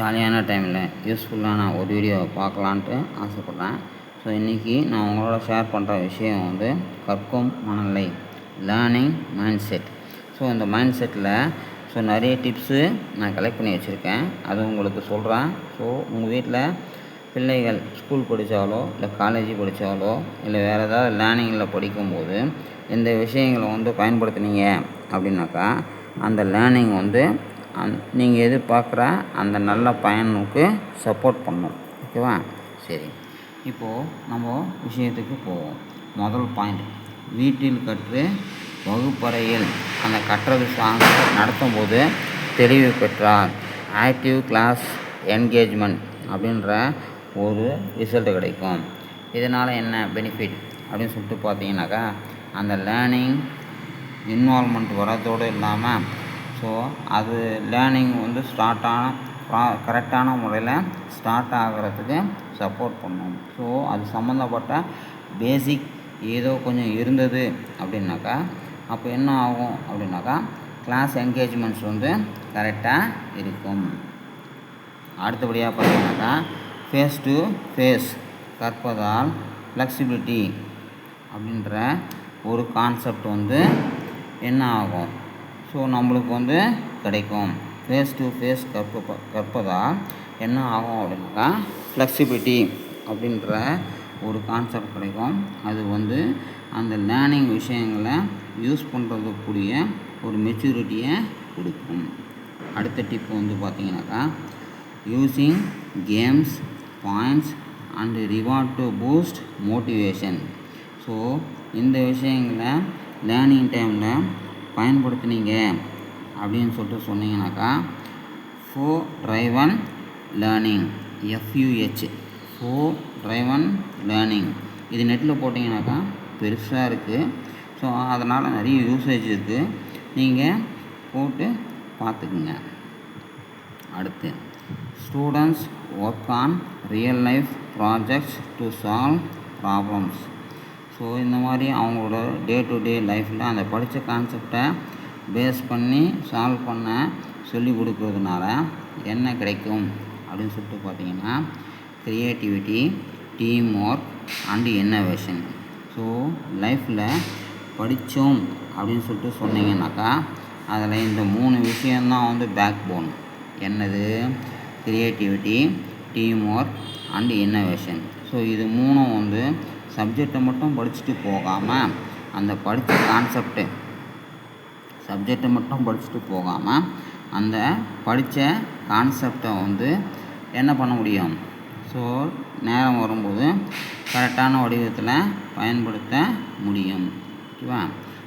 ஜாலியான டைமில் யூஸ்ஃபுல்லான ஒரு வீடியோவை பார்க்கலான்ட்டு ஆசைப்பட்றேன். ஸோ இன்றைக்கி நான் உங்களோட ஷேர் பண்ணுற விஷயம் வந்து கற்கும் மனநிலை லேர்னிங் மைண்ட் செட் ஸோ இந்த மைண்ட் செட்டில் ஸோ நிறைய டிப்ஸு நான் கலெக்ட் பண்ணி வச்சுருக்கேன். அது உங்களுக்கு சொல்கிறேன் ஸோ உங்கள் வீட்டில் பிள்ளைகள் ஸ்கூல் படித்தாலோ இல்லை காலேஜ் படித்தாலோ இல்லை வேறு ஏதாவது லேர்னிங்கில் படிக்கும்போது இந்த விஷயங்களை வந்து பயன்படுத்துனீங்க அப்படின்னாக்கா அந்த லேர்னிங் வந்து அந் நீங்கள் எதிர்பார்க்குற அந்த நல்ல பயனுக்கு சப்போர்ட் பண்ணும். ஓகேவா? சரி. இப்போது நம்ம விஷயத்துக்கு போவோம். முதல் பாயிண்ட் வீட்டில் கற்று வகுப்பறையில் அந்த கற்றது சாங் நடத்தும்போது தெளிவு பெற்றார். ஆக்டிவ் கிளாஸ் என்கேஜ்மெண்ட் அப்படின்ற ஒரு ரிசல்ட் கிடைக்கும். இதனால் என்ன பெனிஃபிட் அப்படின்னு சொல்லிட்டு பார்த்தீங்கன்னாக்கா அந்த லேர்னிங் இன்வால்மெண்ட் வரதோடு இல்லாமல் ஸோ அது லேர்னிங் வந்து ஸ்டார்ட்டான ப்ரா கரெக்டான முறையில் ஸ்டார்ட் ஆகிறதுக்கு சப்போர்ட் பண்ணும். ஸோ அது சம்மந்தப்பட்ட பேசிக் ஏதோ கொஞ்சம் இருந்தது அப்படின்னாக்கா அப்போ என்ன ஆகும் அப்படின்னாக்கா கிளாஸ் என்கேஜ்மெண்ட்ஸ் வந்து கரெக்டாக இருக்கும். அடுத்தபடியாக பார்த்தீங்கன்னாக்கா ஃபேஸ் டு ஃபேஸ் கற்பதால் ஃப்ளெக்சிபிலிட்டி அப்படின்ற ஒரு கான்செப்ட் வந்து என்ன ஆகும்? ஸோ நம்மளுக்கு வந்து கிடைக்கும். ஃபேஸ் டு ஃபேஸ் கற்ப கற்பதால் என்ன ஆகும் அப்படின்னாக்கா ஃப்ளெக்சிபிலிட்டி அப்படின்ற ஒரு கான்செப்ட் கிடைக்கும். அது வந்து அந்த லேர்னிங் விஷயங்களை யூஸ் பண்ணுறதுக்குரிய ஒரு மெச்சூரிட்டியை கொடுக்கும். அடுத்த டிப் வந்து பார்த்தீங்கன்னாக்கா using games points and reward to boost motivation so இந்த விஷயங்களை லேர்னிங் டைமில் பயன்படுத்துனீங்க அப்படின்னு சொல்லிட்டு சொன்னீங்கன்னாக்கா ஃபோ ட்ரைவன் லேர்னிங் எஃப்யூஹெச் ஃபோ ட்ரைவன் லேர்னிங் இது நெட்டில் போட்டிங்கனாக்கா பெருசாக இருக்குது ஸோ அதனால் நிறைய யூசேஜ் இருக்குது நீங்கள் போட்டு பார்த்துக்குங்க. அடுத்து students work on real life projects to solve problems so இந்த மாதிரி அவங்களோட டே டு டே லைஃப்பில் அந்த படித்த கான்செப்டை பேஸ் பண்ணி சால்வ் பண்ண சொல்லி கொடுக்கறதுனால என்ன கிடைக்கும் அப்படின்னு சொல்லிட்டு பார்த்தீங்கன்னா creativity team work and innovation so லைஃப்பில் படித்தோம் அப்படின்னு சொல்லிட்டு சொன்னீங்கன்னாக்கா அதில் இந்த மூணு விஷயந்தான் வந்து பேக் போன் என்னது? Creativity team work and innovation so இது மூணும் வந்து சப்ஜெக்டை மட்டும் படிச்சுட்டு போகாமல் அந்த படித்த கான்செப்ட்டு சப்ஜெக்டை மட்டும் படிச்சுட்டு போகாமல் அந்த படித்த கான்செப்டை வந்து என்ன பண்ண முடியும்? ஸோ நேரம் வரும்போது கரெக்டான வடிவத்தில் பயன்படுத்த முடியும். ஓகேவா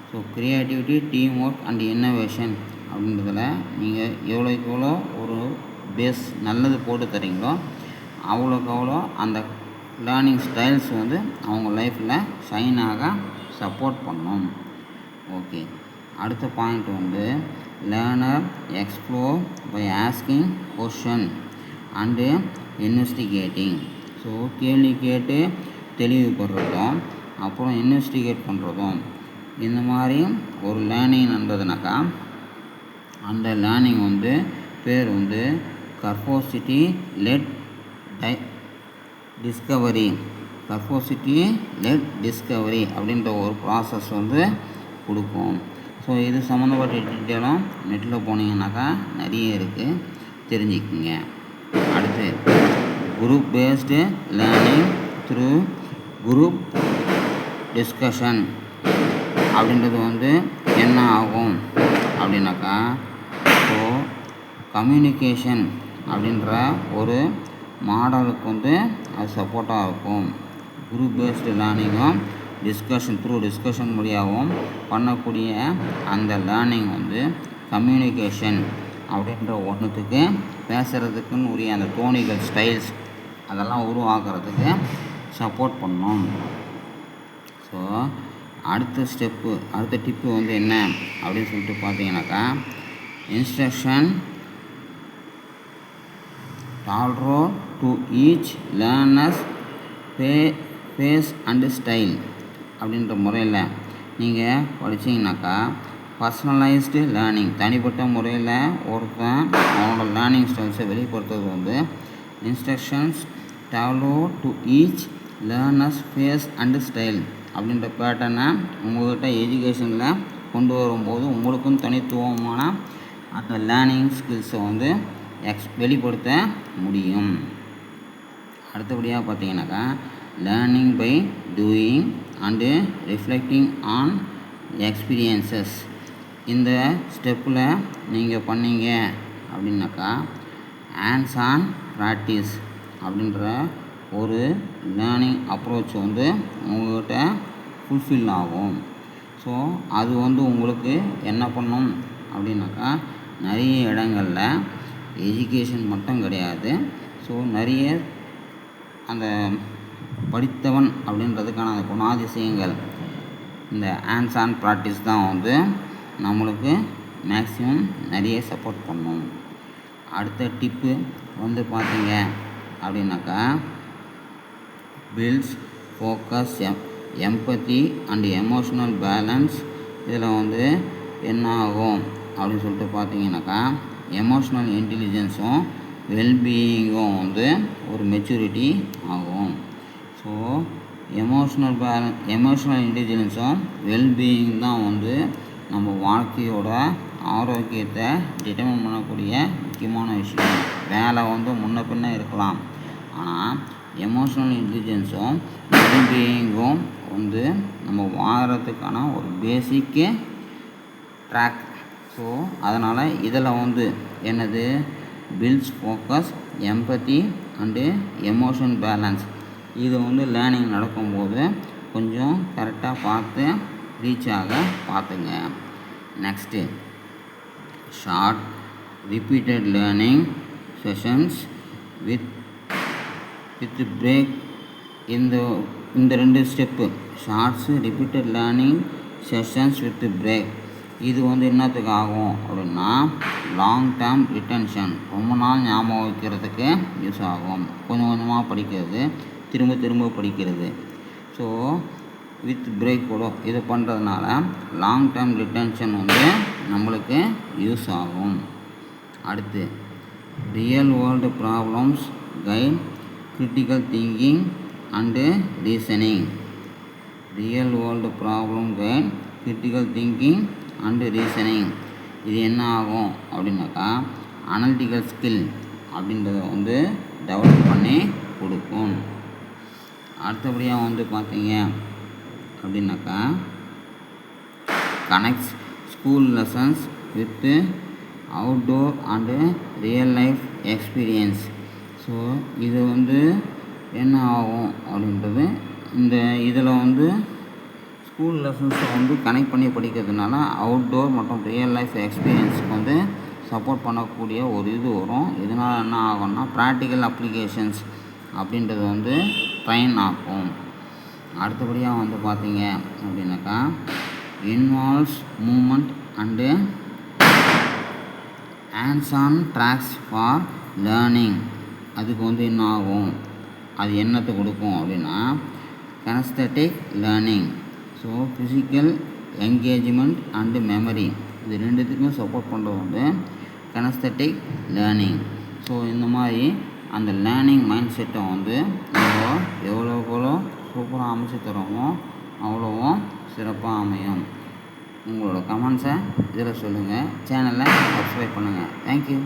so creativity team work and innovation அப்படின்றதில் நீங்கள் எவ்வளோக்கு எவ்வளோ ஒரு பேஸ் நல்லது போட்டு தரீங்களோ அவ்வளோக்கு அவ்வளோ அந்த லேர்னிங் ஸ்டைல்ஸ் வந்து அவங்க லைஃப்பில் ஷைனாக சப்போர்ட் பண்ணும். ஓகே அடுத்த பாயிண்ட் வந்து learner explore by asking question and investigating so கேள்வி கேட்டு தெளிவுபடுறதும் அப்புறம் இன்வெஸ்டிகேட் பண்ணுறதும் இந்த மாதிரி ஒரு லேர்னிங் நடந்ததுனாக்கா அந்த லேர்னிங் வந்து பேர் வந்து கர்போசிட்டி லெட் டை டிஸ்கவரி கர்போசிட்டி லெட் டிஸ்கவரி அப்படின்ற ஒரு ப்ராசஸ் வந்து கொடுக்கும். ஸோ இது சம்மந்தப்பட்ட டீட்டெயிலும் நெட்டில் போனீங்கன்னாக்கா நிறைய இருக்குது தெரிஞ்சுக்குங்க. அடுத்து group based learning through group discussion அப்படின்றது வந்து என்ன ஆகும் அப்படின்னாக்கா ஸோ கம்யூனிகேஷன் அப்படின்ற ஒரு மாடலுக்கு வந்து அது சப்போர்ட்டாக இருக்கும். குரூப் பேஸ்டு லேர்னிங்கும் டிஸ்கஷன் த்ரூ டிஸ்கஷன் வழியாகவும் பண்ணக்கூடிய அந்த லேர்னிங் வந்து கம்யூனிகேஷன் அப்படின்ற ஒன்றுத்துக்கு பேசுகிறதுக்குன்னு உரிய அந்த தோணிகள் ஸ்டைல்ஸ் அதெல்லாம் உருவாக்குறதுக்கு சப்போர்ட் பண்ணும். ஸோ அடுத்த ஸ்டெப்பு அடுத்த டிப்பு வந்து என்ன அப்படின்னு சொல்லிட்டு பார்த்தீங்கன்னாக்கா instruction tailored to each learners pay pace and style அப்படின்ற முறையில் நீங்கள் படித்தீங்கனாக்கா பர்சனலைஸ்டு லேர்னிங் தனிப்பட்ட முறையில் ஒருத்தன் அவனோட லேர்னிங் ஸ்டைல்ஸை வெளிப்படுத்துறது வந்து instructions develop to each learners pace and style அப்படின்ற பேட்டர்னை உங்கள்கிட்ட எஜுகேஷனில் கொண்டு வரும்போது உங்களுக்கும் தனித்துவமான அந்த லேர்னிங் ஸ்கில்ஸை வந்து எக்ஸ் வெளிப்படுத்த முடியும். அடுத்தபடியாக பார்த்தீங்கன்னாக்கா learning by doing and reflecting on experiences இந்த ஸ்டெப்பில் நீங்கள் பண்ணீங்க அப்படின்னாக்கா ஹேண்ட்ஸ் ஆன் ப்ராக்டிஸ் அப்படின்ற ஒரு லேர்னிங் அப்ரோச் வந்து உங்கள்கிட்ட ஃபுல்ஃபில் ஆகும். ஸோ அது வந்து உங்களுக்கு என்ன பண்ணும் அப்படின்னாக்கா நிறைய இடங்களில் எஜுகேஷன் மட்டும் கிடையாது. ஸோ நிறைய அந்த படித்தவன் அப்படின்றதுக்கான அந்த குணாதிசயங்கள் இந்த ஹேண்ட்ஸ் ஆன் ப்ராக்டிஸ் தான் வந்து நம்மளுக்கு மேக்ஸிமம் நிறைய சப்போர்ட் பண்ணும். அடுத்த டிப்பு வந்து பார்த்தீங்க அப்படின்னாக்கா பில்ஸ் ஃபோக்கஸ் எம் எம்பத்தி அண்ட் எமோஷ்னல் பேலன்ஸ் இதில் வந்து என்ன ஆகும் அப்படின்னு சொல்லிட்டு பார்த்தீங்கன்னாக்கா எமோஷ்னல் இன்டெலிஜென்ஸும் வெல்பீயிங்கும் வந்து ஒரு மெச்சூரிட்டி ஆகும். ஸோ எமோஷ்னல் பேலன் எமோஷ்னல் இன்டெலிஜென்ஸும் வெல்பீயிங் தான் வந்து நம்ம வாழ்க்கையோட ஆரோக்கியத்தை டிட்டர்மின் பண்ணக்கூடிய முக்கியமான விஷயம். வேலை வந்து முன்ன பின்ன இருக்கலாம். ஆனால் எமோஷ்னல் இன்டெலிஜென்ஸும் வெல்பீயிங்கும் வந்து நம்ம வாழறதுக்கான ஒரு பேசிக்கு ட்ராக் ஸோ அதனால் இதில் வந்து என்னது? Builds focus empathy and emotion balance இது வந்து லேர்னிங் நடக்கும்போது கொஞ்சம் கரெக்டாக பார்த்து ரீச் ஆக பார்த்துங்க. Next short repeated learning sessions with with break இந்த இந்த ரெண்டு step shorts repeated learning sessions with break இது வந்து என்னத்துக்கு ஆகும் அப்படின்னா லாங் டேர்ம் ரிட்டன்ஷன் ரொம்ப நாள் ஞாபகம் வைக்கிறதுக்கு யூஸ் ஆகும். கொஞ்சம் கொஞ்சமாக படிக்கிறது திரும்ப திரும்ப படிக்கிறது. ஸோ வித் பிரேக் கூட இது பண்ணுறதுனால லாங் டேர்ம் ரிட்டன்ஷன் வந்து நம்மளுக்கு யூஸ் ஆகும். அடுத்து real world problems guide critical thinking and reasoning real world problem guide critical thinking and reasoning இது என்ன ஆகும் அப்படின்னாக்கா அனலிட்டிக்கல் ஸ்கில் அப்படின்றத வந்து டெவலப் பண்ணி கொடுக்கும். அடுத்தபடியாக வந்து பார்த்தீங்க அப்படின்னாக்கா connects school lessons with outdoor and real life experience so இது வந்து என்ன ஆகும் அப்படின்றது இந்த இதில் வந்து ஸ்கூல் லெசன்ஸை வந்து கனெக்ட் பண்ணி படிக்கிறதுனால அவுட்டோர் மற்றும் ரியல் லைஃப் எக்ஸ்பீரியன்ஸுக்கு வந்து சப்போர்ட் பண்ணக்கூடிய ஒரு இது வரும். இதனால் என்ன ஆகும்னா ப்ராக்டிக்கல் அப்ளிகேஷன்ஸ் அப்படின்றது வந்து பயன் ஆகும் அடுத்தபடியாக வந்து பார்த்தீங்க அப்படின்னாக்கா involves movement and hands on tasks for learning அதுக்கு வந்து என்ன ஆகும்? அது என்னத்தை கொடுக்கும் அப்படின்னா kinesthetic learning so physical engagement and memory இது ரெண்டுத்துக்கும் சப்போர்ட் பண்ணுறது வந்து கனஸ்தட்டிக் லேர்னிங் ஸோ இந்த மாதிரி அந்த லேர்னிங் மைண்ட் செட்டை வந்து நம்ம எவ்வளோ எவ்வளோ சூப்பராக அமைச்சு தரோமோ அவ்வளோவும் சிறப்பாக அமையும். உங்களோட கமெண்ட்ஸை இதில் சொல்லுங்கள் சேனலை சப்ஸ்கிரைப் பண்ணுங்கள் தேங்க்யூ